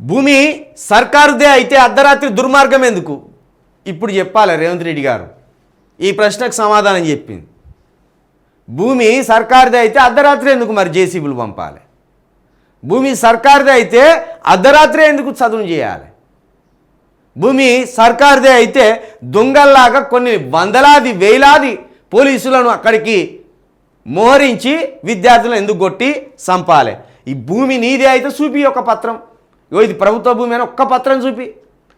భూమి సర్కారుదే అయితే అర్ధరాత్రి దుర్మార్గం ఎందుకు? ఇప్పుడు చెప్పాలి రేవంత్ రెడ్డి గారు. ఈ ప్రశ్నకు సమాధానం చెప్పింది. భూమి సర్కారుదే అయితే అర్ధరాత్రి ఎందుకు మరి జేసీబీలు పంపాలి? భూమి సర్కారుదే అయితే అర్ధరాత్రి ఎందుకు చదువు చేయాలి? భూమి సర్కారుదే అయితే దొంగల్లాగా కొన్ని వందలాది వేలాది పోలీసులను అక్కడికి మోహరించి విద్యార్థులను ఎందుకు కొట్టి చంపాలి ఈ భూమి నీదే అయితే చూపి ఒక పత్రం. ఇగో ఇది ప్రభుత్వ భూమి అని ఒక్క పత్రం చూపి.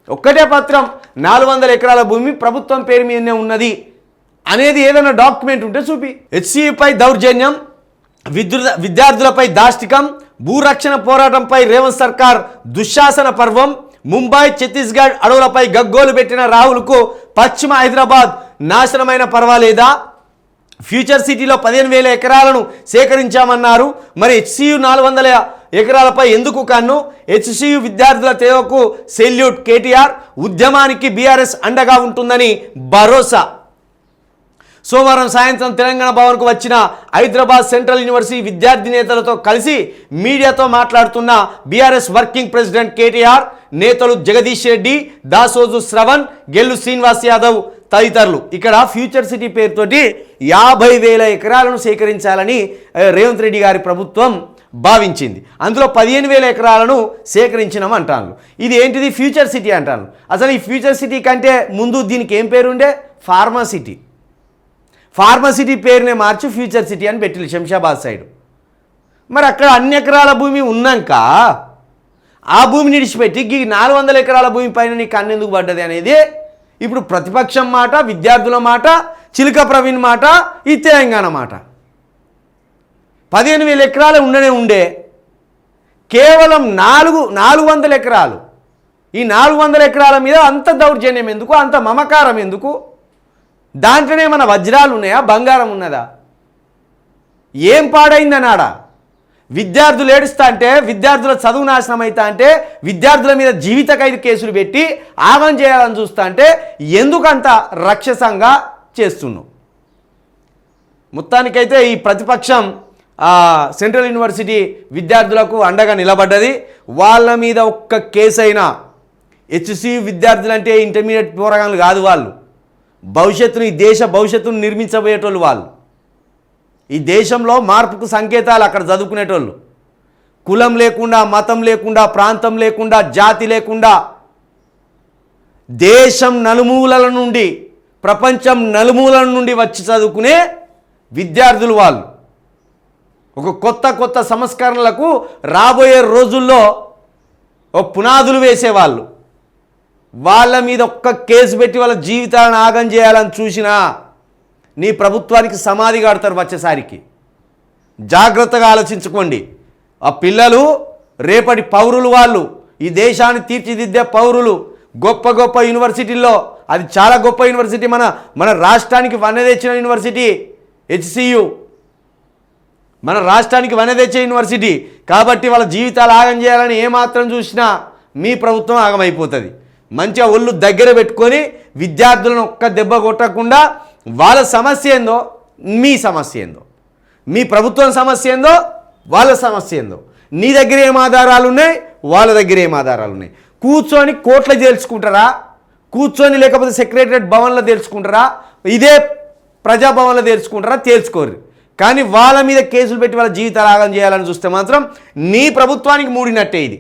ఒక్కటే పత్రం. నాలుగు వందల ఎకరాల భూమి ప్రభుత్వం పేరు మీదనే ఉన్నది అనేది ఏదైనా డాక్యుమెంట్ ఉంటే చూపి. హెచ్సిపై దౌర్జన్యం విద్యుత్ విద్యార్థులపై దాష్టికం భూరక్షణ పోరాటంపై రేవంత్ సర్కార్ దుశ్శాసన పర్వం ముంబై ఛత్తీస్గఢ్ అడవులపై గగ్గోలు పెట్టిన రాహుల్కు పశ్చిమ హైదరాబాద్ నాశనమైన పర్వాలేదా? ఫ్యూచర్ సిటీలో పదిహేను వేల ఎకరాలను సేకరించామన్నారు. మరి హెచ్సియు నాలుగు వందల ఎకరాలపై ఎందుకు కన్ను? హెచ్సియు విద్యార్థుల తేవకు సెల్యూట్ కేటీఆర్ ఉద్యమానికి బీఆర్ఎస్ అండగా ఉంటుందని భరోసా. సోమవారం సాయంత్రం తెలంగాణ భవన్కు వచ్చిన హైదరాబాద్ సెంట్రల్ యూనివర్సిటీ విద్యార్థి నేతలతో కలిసి మీడియాతో మాట్లాడుతున్న బీఆర్ఎస్ వర్కింగ్ ప్రెసిడెంట్ కేటీఆర్ నేతలు జగదీష్ రెడ్డి దాసోజు శ్రవణ్ గెల్లు శ్రీనివాస్ యాదవ్ తదితరులు. ఇక్కడ ఫ్యూచర్ సిటీ పేరుతోటి యాభై వేల ఎకరాలను సేకరించాలని రేవంత్ రెడ్డి గారి ప్రభుత్వం భావించింది. అందులో పదిహేను వేల ఎకరాలను సేకరించినాం అంటాను ఇది ఏంటిది? ఫ్యూచర్ సిటీ అంటాను అసలు ఈ ఫ్యూచర్ సిటీ కంటే ముందు దీనికి ఏం పేరు ఉండే ఫార్మా సిటీ ఫార్మసిటీ పేరునే మార్చి ఫ్యూచర్ సిటీ అని పెట్టింది శంషాబాద్ సైడ్. మరి అక్కడ అన్ని ఎకరాల భూమి ఉన్నాక ఆ భూమిని విడిచిపెట్టి ఈ నాలుగు వందల ఎకరాల భూమి పైన నీకు అన్నెందుకు పడ్డది అనేది ఇప్పుడు ప్రతిపక్షం మాట విద్యార్థుల మాట చిలుక ప్రవీణ్ మాట ఈ తెలంగాణ మాట. పదిహేను వేల ఎకరాలు ఉండనే ఉండే. కేవలం నాలుగు నాలుగు వందల ఎకరాలు. ఈ నాలుగు వందల ఎకరాల మీద అంత దౌర్జన్యం ఎందుకు? అంత మమకారం ఎందుకు? దాంట్లోనే మన వజ్రాలు ఉన్నాయా? బంగారం ఉన్నదా? ఏం పాడైందనాడ? విద్యార్థులు ఏడుస్తా అంటే విద్యార్థుల చదువు నాశనం అవుతా అంటే విద్యార్థుల మీద జీవిత ఖైదు కేసులు పెట్టి ఆగం చేయాలని చూస్తా అంటే ఎందుకంత రక్షసంగా చేస్తున్నావు మొత్తానికైతే ఈ ప్రతిపక్షం సెంట్రల్ యూనివర్సిటీ విద్యార్థులకు అండగా నిలబడ్డది. వాళ్ళ మీద ఒక్క కేసు అయినా హెచ్సి విద్యార్థులంటే ఇంటర్మీడియట్ పోరగాళ్ళు కాదు వాళ్ళు. భవిష్యత్తుని ఈ దేశ భవిష్యత్తును నిర్మించబోయేటోళ్ళు వాళ్ళు. ఈ దేశంలో మార్పుకు సంకేతాలు అక్కడ చదువుకునేటోళ్ళు. కులం లేకుండా మతం లేకుండా ప్రాంతం లేకుండా జాతి లేకుండా దేశం నలుమూలల నుండి ప్రపంచం నలుమూలల నుండి వచ్చి చదువుకునే విద్యార్థులు వాళ్ళు. ఒక కొత్త కొత్త సంస్కరణలకు రాబోయే రోజుల్లో ఓ పునాదులు వేసేవాళ్ళు. వాళ్ళ మీద ఒక్క కేసు పెట్టి వాళ్ళ జీవితాలను ఆగం చేయాలని చూసినా నీ ప్రభుత్వానికి సమాధి కడతారు వచ్చేసరికి. జాగ్రత్తగా ఆలోచించుకోండి. ఆ పిల్లలు రేపటి పౌరులు వాళ్ళు ఈ దేశాన్ని తీర్చిదిద్దే పౌరులు గొప్ప గొప్ప యూనివర్సిటీల్లో అది చాలా గొప్ప యూనివర్సిటీ మన మన రాష్ట్రానికి వన్నె యూనివర్సిటీ హెచ్సియు మన రాష్ట్రానికి వనదేచే యూనివర్సిటీ. కాబట్టి వాళ్ళ జీవితాలు ఆగం చేయాలని ఏమాత్రం చూసినా మీ ప్రభుత్వం ఆగమైపోతుంది. మంచిగా ఒళ్ళు దగ్గర పెట్టుకొని విద్యార్థులను ఒక్క దెబ్బ కొట్టకుండా వాళ్ళ సమస్య ఏందో మీ సమస్య ఏందో. మీ ప్రభుత్వం సమస్య ఏందో వాళ్ళ సమస్య ఏందో. నీ దగ్గర ఏం ఆధారాలు ఉన్నాయి? వాళ్ళ దగ్గర ఏం ఆధారాలు ఉన్నాయి? కూర్చొని కోట్ల తేల్చుకుంటారా? కూర్చొని లేకపోతే సెక్రటరేట్ భవన్లో తేల్చుకుంటారా? ఇదే ప్రజాభవన్లో తేల్చుకుంటారా? తేల్చుకోరు. కానీ వాళ్ళ మీద కేసులు పెట్టి వాళ్ళ జీవితాలు ఆగం చేయాలని చూస్తే మాత్రం నీ ప్రభుత్వానికి మూడినట్టే ఇది.